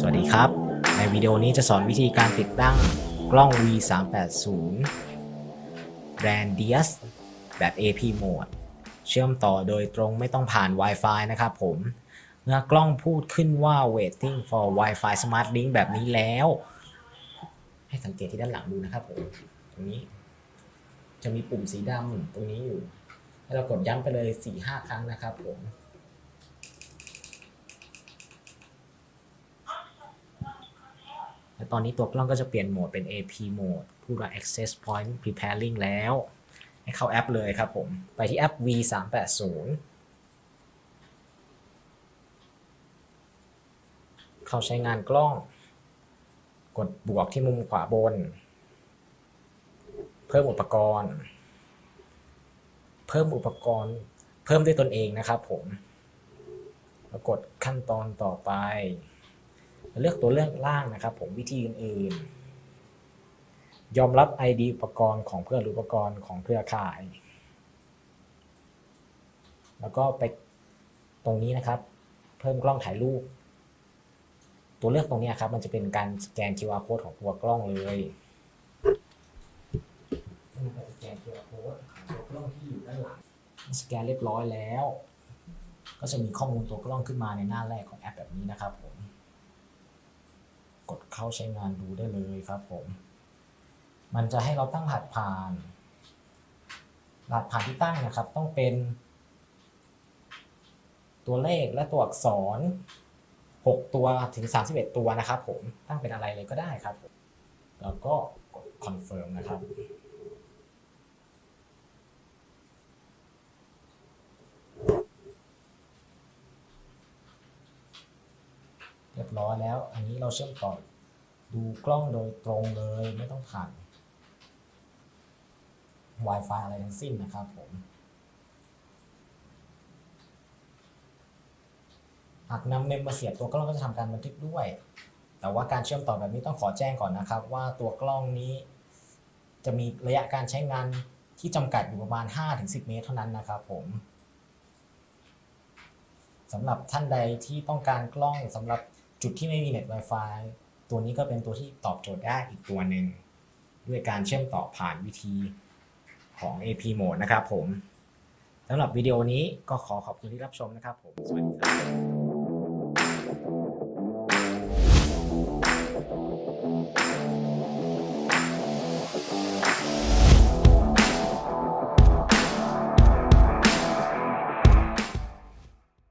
สวัสดีครับ ในวิดีโอนี้จะสอนวิธีการติดตั้งกล้อง V380 แบรนด์ Dias แบบ AP Mode เชื่อมต่อโดยตรงไม่ต้องผ่าน Wi-Fi นะครับผม เมื่อกล้องพูดขึ้นว่า waiting for Wi-Fi Smart Link แบบนี้แล้ว ให้สังเกตที่ด้านหลังดูนะครับผม ตรงนี้ จะมีปุ่มสีดำตรงนี้อยู่ ให้เรากดย้ำไปเลย 4-5 ครั้งนะครับผม และ ตอนนี้ตัวกล้องก็จะเปลี่ยนโหมดเป็น AP Mode พูดว่า Access Point Preparing แล้ว ให้เข้าแอปเลยครับผม ไปที่แอป V380 เข้าใช้งานกล้อง กดบวกที่มุมขวาบน เพิ่มอุปกรณ์ เพิ่มอุปกรณ์ เพิ่มด้วยตนเองนะครับผมแล้วกดขั้นตอนต่อไป เลือกตัวเลือกล่างนะครับ ผมวิธีอื่นๆ ยอมรับ ID อุปกรณ์ของเพื่อนหรืออุปกรณ์ของเครือข่าย แล้วก็ไปตรงนี้นะครับ เพิ่มกล้องถ่ายรูป ตัวเลือกตรงนี้ครับ มันจะเป็นการสแกน QR code ของตัวกล้องเลยสแกน QR code ของตัวกล้องที่อยู่ด้านหลังสแกนเรียบร้อยแล้ว ก็จะมีข้อมูลตัวกล้องขึ้นมาในหน้าแรกของแอปแบบนี้นะครับผม กดเข้าใช้งานดูได้เลยครับผม มันจะให้เราตั้งรหัสผ่านรหัสผ่านที่ตั้งนะครับ ต้องเป็น ตัวเลขและตัวอักษร 6 ตัวถึง 31 ตัวนะครับผมตั้งเป็นอะไรเลยก็ได้ครับ แล้วก็กด confirm นะครับ ร้อยแล้ว อันนี้เราเชื่อมต่อ ดูกล้องโดยตรงเลยไม่ต้องผ่าน Wi-Fi อะไรทั้งสิ้นนะครับผมหากนำเมมมาเสียบตัวกล้องก็จะทำการบันทึกด้วย แต่ว่าการเชื่อมต่อแบบนี้ต้องขอแจ้งก่อนนะครับ ว่าตัวกล้องนี้ จะมีระยะการใช้งานที่จำกัดอยู่ประมาณ 5-10 เมตรเท่านั้นนะครับผมสำหรับท่านใดที่ต้องการกล้องสำหรับ จุดที่ไม่มีเน็ต Wi-Fi ตัวนี้ก็เป็นตัวที่ตอบโจทย์ได้อีกตัวหนึ่งด้วยการเชื่อมต่อผ่านวิธีของ AP Mode นะครับผมสำหรับวิดีโอนี้ก็ขอขอบคุณที่รับชมนะครับผมสวัสดีครับ